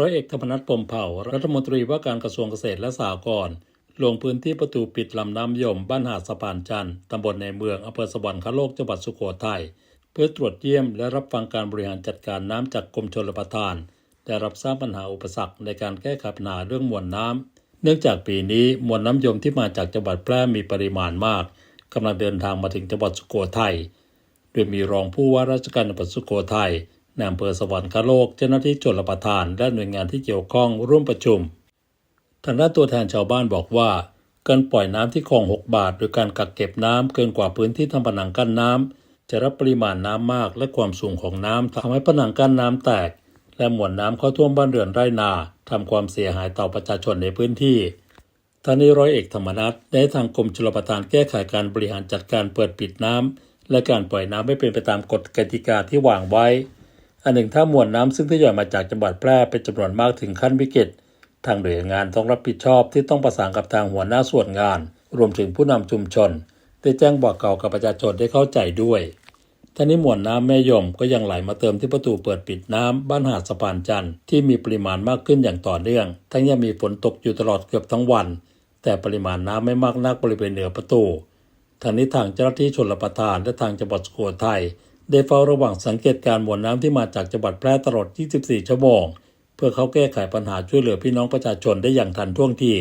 ร้อยเอกธรรมนัฐพมเผ่า รัฐมนตรีว่าการกระทรวงเกษตรและสหกรณ์ลงพื้นที่ประตูปิดลำน้ำยมบ้านหาดสะพานจันทร์ตำบลในเมืองอำเภอสวรรคโลกจังหวัดสุโขทัยเพื่อตรวจเยี่ยมและรับฟังการบริหารจัดการน้ำจากกรมชลประทาน ได้รับทราบปัญหาอุปสรรคในการแก้ไขปัญหาเรื่องมวลน้ำเนื่องจากปีนี้มวลน้ำยมที่มาจากจังหวัดแพร่มีปริมาณมากกำลังเดินทางมาถึงจังหวัดสุโขทัยโดยมีรองผู้ว่าราชการจังหวัดสุโขทัย นายอำเภอสวรรคโลกเจ้าหน้าที่ชลประทานและหน่วยงานที่เกี่ยวข้องร่วมประชุม ทางด้านตัวแทนชาวบ้านบอกว่า การปล่อยน้ำที่คลอง 6 บาท โดยการกักเก็บน้ำเกินกว่าพื้นที่ทำผนังกั้นน้ำจะรับปริมาณน้ำมากและความสูงของน้ำทำให้ผนังกั้นน้ำแตก และมวลน้ำเข้าท่วมบ้านเรือนไร่นาทำความเสียหายต่อประชาชนในพื้นที่ท่านนี้ร้อยเอกธรรมนัฐได้ทางกรมชลประทานแก้ไขการบริหารจัดการเปิดปิดน้ำและการปล่อยน้ำไม่เป็นไปตามกฎกติกาที่วางไว้ อันหนึ่งถ้ามวลน้ำซึ่งทยอยมาจากจังหวัดแพร่เป็นจำนวนมากถึงขั้นวิกฤตทางหน่วยงานต้องรับผิดชอบที่ต้องประสานกับทางหัวหน้าส่วนงาน รวมถึงผู้นำชุมชน ได้แจ้งบอกเก่ากับประชาชนได้เข้าใจด้วยท่านี้มวลน้ำแม่ยมก็ยังไหลมาเติมที่ประตูเปิดปิดน้ำบ้านหาดสะพานจันทร์ที่มีปริมาณมากขึ้นอย่างต่อเนื่อง ทั้งยังมีฝนตกอยู่ตลอดเกือบทั้งวัน แต่ปริมาณน้ำไม่มากนักบริเวณเหนือประตูทางนี้ทางเจ้าหน้าที่ชลประทานและทางจังหวัดสุโขทัย ได้เฝ้าระวังสังเกตการมวลน้ำที่มาจากจังหวัดแพร่ตลอด 24 ชั่วโมง เพื่อเขาแก้ไขปัญหาช่วยเหลือพี่น้องประชาชนได้อย่างทันท่วงที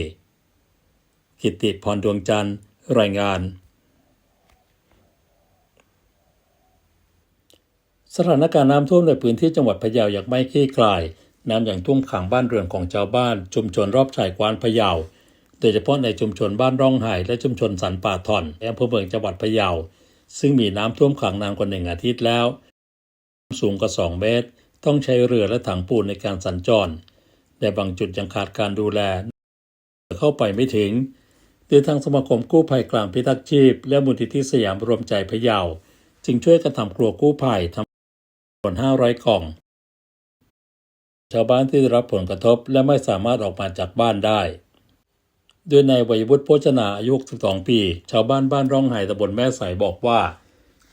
กิติพรดวงจันทร์ รายงาน สถานการณ์น้ำท่วมในพื้นที่จังหวัดพะเยายังไม่คลี่คลาย น้ำอย่างท่วมขังบ้านเรือนของชาวบ้าน ชุมชนรอบชายกวานพะเยา โดยเฉพาะในชุมชนบ้านร่องไห่และชุมชนสันป่าทอนอำเภอเมืองจังหวัดพะเยา ซึ่งมีน้ำท่วมขังนานกว่าหนึ่งอาทิตย์แล้ว สูงกว่าสองเมตร ต้องใช้เรือและถังปูนในการสัญจร แต่บางจุดยังขาดการดูแล เข้าไปไม่ถึงโดยทางสมาคมกู้ภัยกลางพิทักษ์ชีพ และมูลนิธิสยามรวมใจพะเยา จึงช่วยกันทำครัวกู้ภัยทำผล500 กล่อง ชาวบ้านที่ได้รับผลกระทบและไม่สามารถออกมาจากบ้านได้ โดยนายวัยวุฒิโภชนาอายุ62ปี ชาวบ้านบ้านร่องไห้ตำบลแม่ใสบอกว่า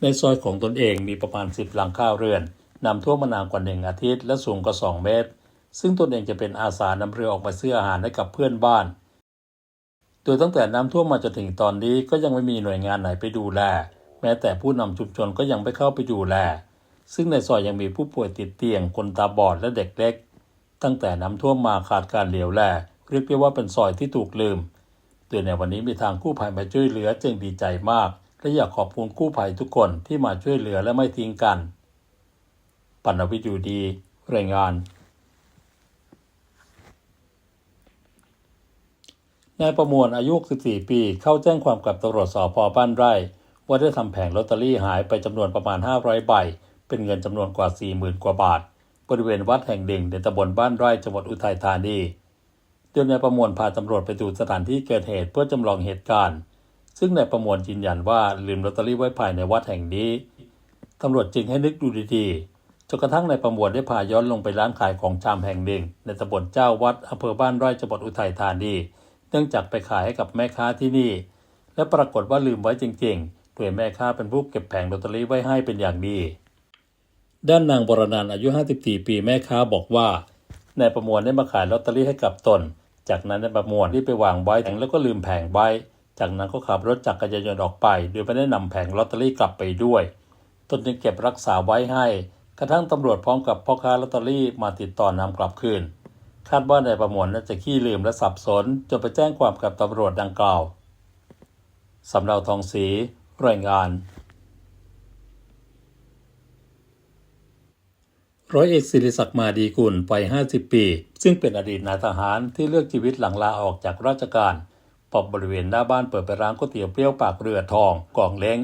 ในซอยของตนเองมีประมาณ 10 หลังข้าวเรือนนำท่วมมานานกว่าหนึ่งอาทิตย์ และสูงกว่า 2 เมตร ซึ่งตนเองจะเป็นอาสานำเรือออกมาซื้ออาหารให้กับเพื่อนบ้าน โดยตั้งแต่น้ำท่วมมาจนถึงตอนนี้ก็ยังไม่มีหน่วยงานไหนไปดูแล แม้แต่ผู้นำชุมชนก็ยังไม่เข้าไปดูแล ซึ่งในซอยยังมีผู้ป่วยติดเตียง คนตาบอดและเด็กเล็ก ตั้งแต่น้ำท่วมมาขาดการเหลียวแล เรียกได้ว่าเป็นซอยที่ถูกลืมโดยในวันนี้มีทางกู้ภัยมาช่วยเหลือจึงดีใจมาก และอยากขอบคุณกู้ภัยทุกคนที่มาช่วยเหลือและไม่ทิ้งกัน ปัณวิทย์อยู่ดี รายงานนายประมวลอายุ14ปี เข้าแจ้งความกับตำรวจสพบ้านไร่ ว่าได้ทำแผงลอตเตอรี่หายไปจำนวนประมาณ 500 ใบ เป็นเงินจำนวนกว่า 40,000 กว่าบาท บริเวณวัดแห่งหนึ่งในตำบลบ้านไร่จังหวัดอุทัยธานี โดยนายประมวลพาตำรวจไปดูสถานที่เกิดเหตุเพื่อจำลองเหตุการณ์ ซึ่งนายประมวลยืนยันว่าลืมลอตเตอรี่ไว้ภายในวัดแห่งนี้ตำรวจจึงให้นึกดูดีๆจนกระทั่งนายประมวลได้พาย้อนลงไปร้านขายของชำแห่งหนึ่ง ในตำบลเจ้าวัดอำเภอบ้านไร่จังหวัดอุทัยธานีเนื่องจากไปขายให้กับแม่ค้าที่นี่ และปรากฏว่าลืมไว้จริงๆโดยแม่ค้าเป็นผู้เก็บแผงลอตเตอรี่ไว้ให้เป็นอย่างดีด้านนางบรนันอายุ 54 ปีแม่ค้าบอกว่านายประมวลได้มาขายลอตเตอรี่ให้กับตน จากนั้นนประมวลที่ไปวางไว้แผงแล้วก็ลืมแผงไว้ จากนั้นก็ขับรถจักรยานยนต์ออกไป โดยไม่ได้นำแผงลอตเตอรี่กลับไปด้วย ตนจึงเก็บรักษาไว้ให้ กระทั่งตำรวจพร้อมกับพ่อค้าลอตเตอรี่มาติดต่อนำกลับคืน คาดว่านายประมวลน่าจะขี้ลืมและสับสนจนไปแจ้งความกับตำรวจดังกล่าวสำเนาทองศรีรายงาน ร้อยเอกศิริศักดิ์มาดีกุลวัย 50 ปี ซึ่งเป็นอดีตนายทหารที่เลือกชีวิตหลังลาออกจากราชการปอบบริเวณหน้าบ้านเปิดเป็นร้านก๋วยเตี๋ยวเปรี้ยวปากเรือทองกล่องเล้ง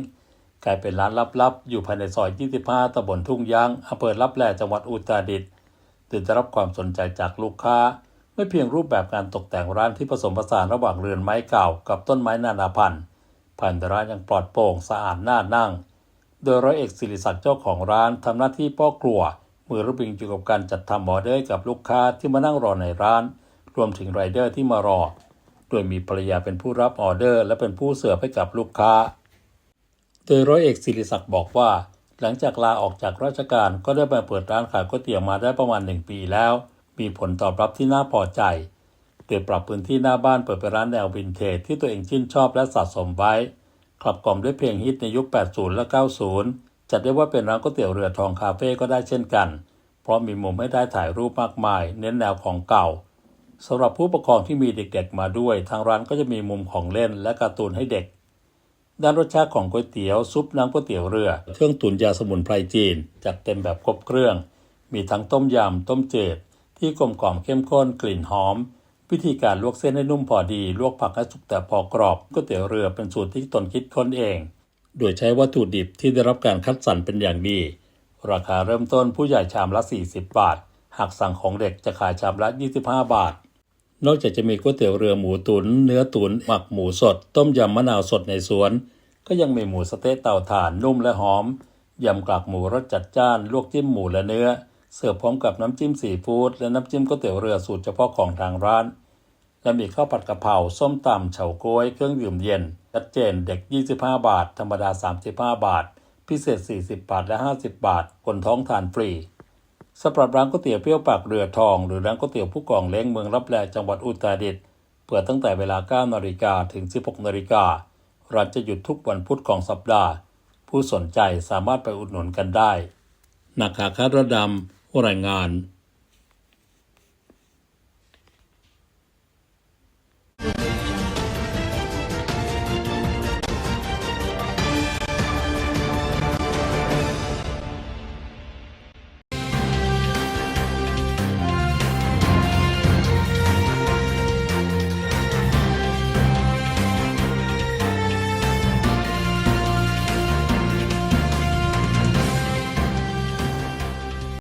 กลายเป็นร้านลับๆ อยู่ภายในซอย 25 ตำบลทุ่งยางอำเภอลับแลจังหวัดอุตรดิตถ์ตื่นได้รับความสนใจจากลูกค้า ไม่เพียงรูปแบบการตกแต่งร้านที่ผสมผสานระหว่างเรือนไม้เก่ากับต้นไม้นานาพันธุ์ภายในร้านยังปลอดโปร่งสะอาดน่านั่ง โดยร้อยเอกศิริศักดิ์เจ้าของร้านทำหน้าที่พ่อครัว มือระบิงอยู่กับการจัดทำออเดอร์กับลูกค้าที่มานั่งรอในร้าน รวมถึงไรเดอร์ที่มารอ โดยมีภรรยาเป็นผู้รับออเดอร์ และเป็นผู้เสิร์ฟให้กับลูกค้า โดยร้อยเอกศิริศักดิ์บอกว่า หลังจากลาออกจากราชการก็ได้มาเปิดร้านขายก๋วยเตี๋ยวมาได้ประมาณหนึ่งปีแล้ว มีผลตอบรับที่น่าพอใจโดยปรับพื้นที่หน้าบ้านเปิดเป็นร้านแนววินเทจที่ตัวเองชื่นชอบและสะสมไว้ขับกล่อมด้วยเพลงฮิตในยุค 80 และ 90 จัดได้ว่าเป็นร้านก๋วยเตี๋ยวเรือทองคาเฟ่ก็ได้เช่นกัน เพราะมีมุมให้ได้ถ่ายรูปมากมาย เน้นแนวของเก่าสำหรับผู้ปกครองที่มีเด็กๆมาด้วย ทางร้านก็จะมีมุมของเล่นและการ์ตูนให้เด็ก ด้านรสชาติของก๋วยเตี๋ยวซุปน้ำก๋วยเตี๋ยวเรือ เครื่องตุ๋นยาสมุนไพรจีน จัดเต็มแบบครบเครื่อง มีทั้งต้มยำต้มจืดที่กลมกล่อมเข้มข้นกลิ่นหอม วิธีการลวกเส้นให้นุ่มพอดี ลวกผักให้สุกแต่พอกรอบก๋วยเตี๋ยวเรือเป็นสูตรที่ตนคิดค้นเอง โดยใช้วัตถุดิบที่ได้รับการคัดสรรเป็นอย่างดี ราคาเริ่มต้นผู้ใหญ่ชามละ 40 บาท หากสั่งของเด็กจะขายชามละ 25 บาท นอกจากจะมีก๋วยเตี๋ยวเรือหมูตุนเนื้อตุนหมักหมูสด ต้มยำมะนาวสดในสวน ก็ยังมีหมูสเต๊ะเตาถ่านนุ่มและหอมยำกากหมูรสจัดจ้าน ลวกจิ้มหมูและเนื้อ เสิร์ฟพร้อมกับน้ำจิ้มซีฟู้ดและน้ำจิ้มก๋วยเตี๋ยวเรือสูตรเฉพาะของทางร้าน และมีข้าวผัดกะเพราส้มตำเฉาก๊วยเครื่องดื่มเย็น ชัดเจนเด็ก 25 บาท ธรรมดา 35 บาท พิเศษ 40 บาท และ 50 บาท คนท้องทานฟรีสำหรับร้านก๋วยเตี๋ยวเปรี้ยวปากเรือทอง หรือร้านก๋วยเตี๋ยวผู้กองเล้งเมืองรับแลจังหวัดอุตรดิตถ์เปิดตั้งแต่เวลา 9 นาฬิกาถึง 16 นาฬิการ้านจะหยุดทุกวันพุธของสัปดาห์ ผู้สนใจสามารถไปอุดหนุนกันได้นักข่าวคาดระดำรายงาน